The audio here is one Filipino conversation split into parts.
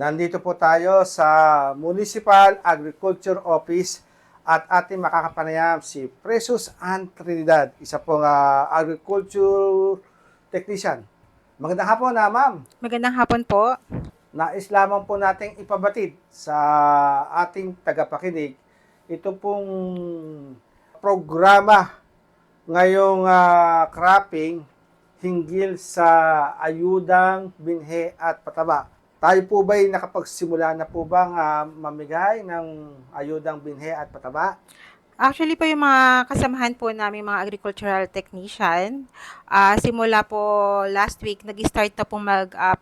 Nandito po tayo sa Municipal Agriculture Office at ating makakapanayam si Precious Ann Trinidad, isa pong ah, agriculture technician. Magandang hapon na ma'am. Magandang hapon po. Nais lamang po nating ipabatid sa ating tagapakinig ito pong programa ngayong ah, cropping hinggil sa ayudang binhe at pataba. Tayo po ba'y nakapagsimula na po bang ah, mamigay ng ayudang binhe at pataba? Actually po yung mga kasamahan po namin mga agricultural technician, ah, simula po last week, nag-start na po mag ah,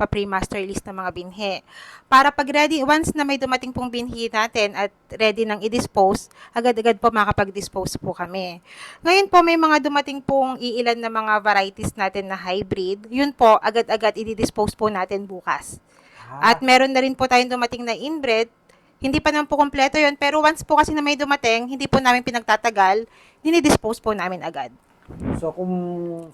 list ng mga binhi. Para pag ready, once na may dumating pong binhi natin at ready nang i-dispose, agad-agad po makapag-dispose po kami. Ngayon po may mga dumating pong iilan na mga varieties natin na hybrid, yun po agad-agad i-dispose po natin bukas. Ah, At meron na rin po tayong dumating na inbred. Hindi pa naman po kompleto yon pero once po kasi na may dumating, hindi po namin pinagtatagal, dinidispose po namin agad. so kung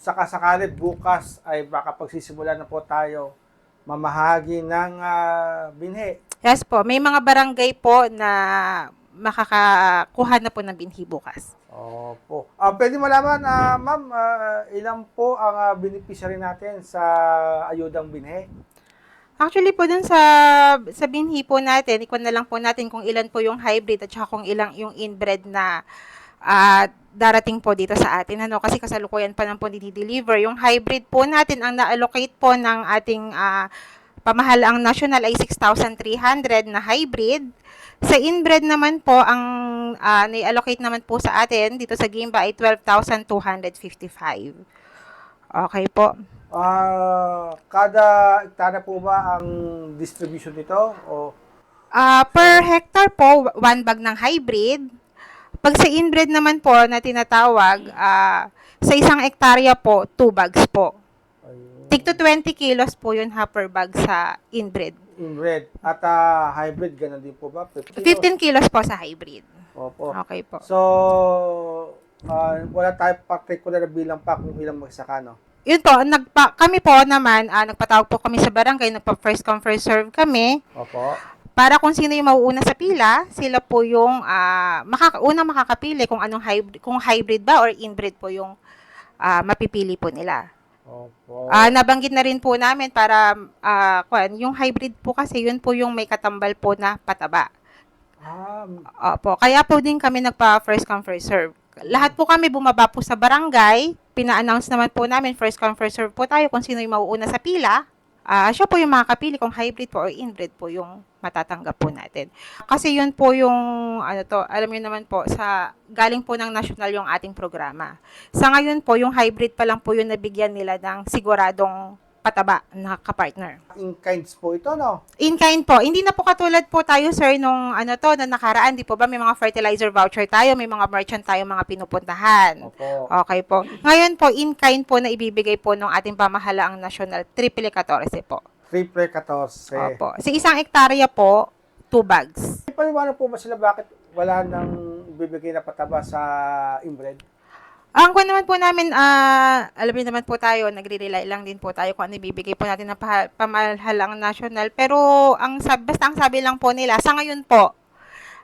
sakasakali bukas ay baka pagsisimula na po tayo mamahagi ng ah, binhe. Yes po, may mga barangay po na makakakuha na po ng binhi bukas. Opo. Ah, pwede malaman, ah, ma'am, ah, ilan po ang ah, beneficiary natin sa ayudang binhe? Actually po dun sa sa binhi po natin, ikon na lang po natin kung ilan po yung hybrid at saka kung ilang yung inbred na ah, darating po dito sa atin. Ano, kasi kasalukuyan pa lang po deliver Yung hybrid po natin, ang na-allocate po ng ating ah, pamahalaang national ay 6,300 na hybrid. Sa inbred naman po, ang ah, na-allocate naman po sa atin dito sa Gimba ay 12,255. Okay po. Ah, kada hektarya po ba ang distribution nito? O Ah, per hectare po, one bag ng hybrid. Pag sa inbred naman po na tinatawag, ah, sa isang hektarya po, two bags po. ayun, Tig to 20 kilos po yun ha per bag sa inbred. inbred at ah, hybrid ganun din po ba? 15 kilos? 15 kilos po sa hybrid. Opo. Okay po. So, ah, wala tayo particular bilang pa kung ilang magsaka, no? Yun po, nagpa, kami po naman, ah, nagpatawag po kami sa barangay, nagpa first come first serve kami. Opo. Para kung sino yung mauuna sa pila, sila po yung ah, makaka, unang makakapili kung anong hybrid, kung hybrid ba or inbred po yung ah, mapipili po nila. Opo. Ah, nabanggit na rin po namin para kuwan, yung hybrid po kasi yun po yung may katambal po na pataba. Ah, Opo, kaya po din kami nagpa first come first serve. Lahat po kami bumaba po sa barangay, pina-announce naman po namin first come first serve po tayo kung sino yung mauuna sa pila. Ah, siya po yung makakapili kung hybrid po or inbred po yung matatanggap po natin. Kasi yun po yung ano to, alam niyo naman po sa galing po ng national yung ating programa. Sa ngayon po yung hybrid pa lang po yung nabigyan nila ng siguradong pataba na kapartner. in kinds po ito, no? In kind po. Hindi na po katulad po tayo, sir, nung ano to, na nakaraan, di po ba? May mga fertilizer voucher tayo, may mga merchant tayo, mga pinupuntahan. Opo. Okay po. Ngayon po, in kind po na ibibigay po ng ating pamahalaang national, triple 14 po. Triple 14. Opo. Sa isang hektarya po, two bags. Paliwanag po ba sila bakit wala nang bibigay na pataba sa inbred? Ang kwan naman po namin, ah, alam niyo naman po tayo, nagre-rely lang din po tayo kung ano ibibigay po natin ng pamahalang national. Pero, ang sab- basta ang sabi lang po nila, sa ngayon po,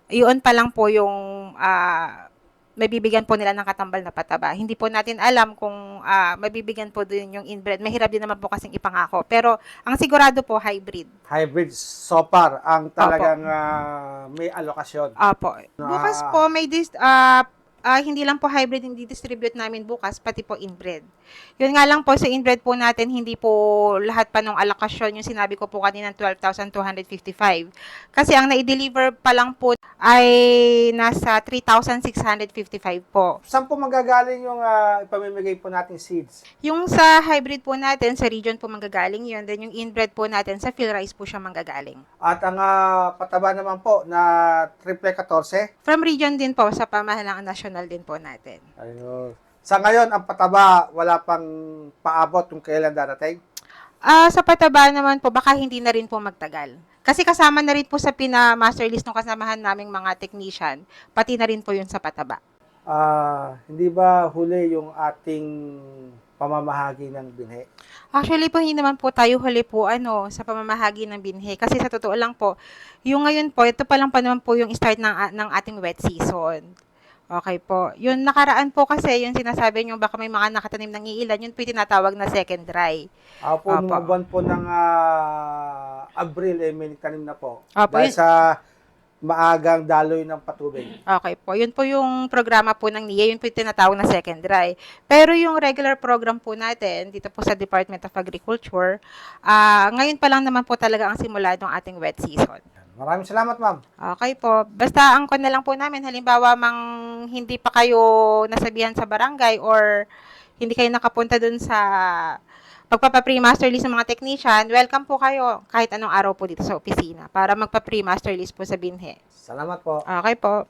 yun pa lang po yung ah, mabibigyan po nila ng katambal na pataba. Hindi po natin alam kung ah, mabibigyan po din yung inbred. Mahirap din naman po kasing ipangako. Pero, ang sigurado po, hybrid. Hybrid sopar ang talagang ah, may alokasyon. Opo. Bukas po may dis ah ah, hindi lang po hybrid hindi distribute namin bukas pati po inbred. Yun nga lang po sa inbred po natin hindi po lahat pa ng alokasyon yung sinabi ko po kanina 12,255. Kasi ang na-deliver pa lang po ay nasa 3,655 po. Saan po magagaling yung ah, ipamimigay po nating seeds? Yung sa hybrid po natin sa region po manggagaling yun. Then yung inbred po natin sa field rice po siya manggagaling. At ang ah, pataba naman po na triple 14. From region din po sa pamahalaan national din po natin. Ayun. Sa ngayon, ang pataba, wala pang paabot kung kailan darating. Ah, sa pataba naman po, baka hindi na rin po magtagal. Kasi kasama na rin po sa pina-master list ng kasamahan naming mga technician, pati na rin po yun sa pataba. Ah, hindi ba huli yung ating pamamahagi ng binhe. Actually po, hindi naman po tayo huli po ano, sa pamamahagi ng binhe. Kasi sa totoo lang po, yung ngayon po, ito pa lang pa naman po yung start ng, ng ating wet season. Okay po. Yung nakaraan po kasi, yung sinasabi nyo, baka may mga nakatanim ng iilan, yun po yung tinatawag na second dry. Ako po, Opo. nung buwan po ng ah, Abril, eh, may nagtanim na po. Opo, Dahil yun- sa maagang daloy ng patubig. Okay po. Yun po yung programa po ng NIA. Yun po yung tinatawag na second dry. Pero yung regular program po natin, dito po sa Department of Agriculture, ah ngayon pa lang naman po talaga ang simula ng ating wet season. Maraming salamat, ma'am. Okay po. Basta ang kon na lang po namin, halimbawa mang hindi pa kayo nasabihan sa barangay or hindi kayo nakapunta dun sa pagpapa-pre-master list ng mga technician, welcome po kayo kahit anong araw po dito sa opisina para magpa-pre-master list po sa binhe. Salamat po. Okay po.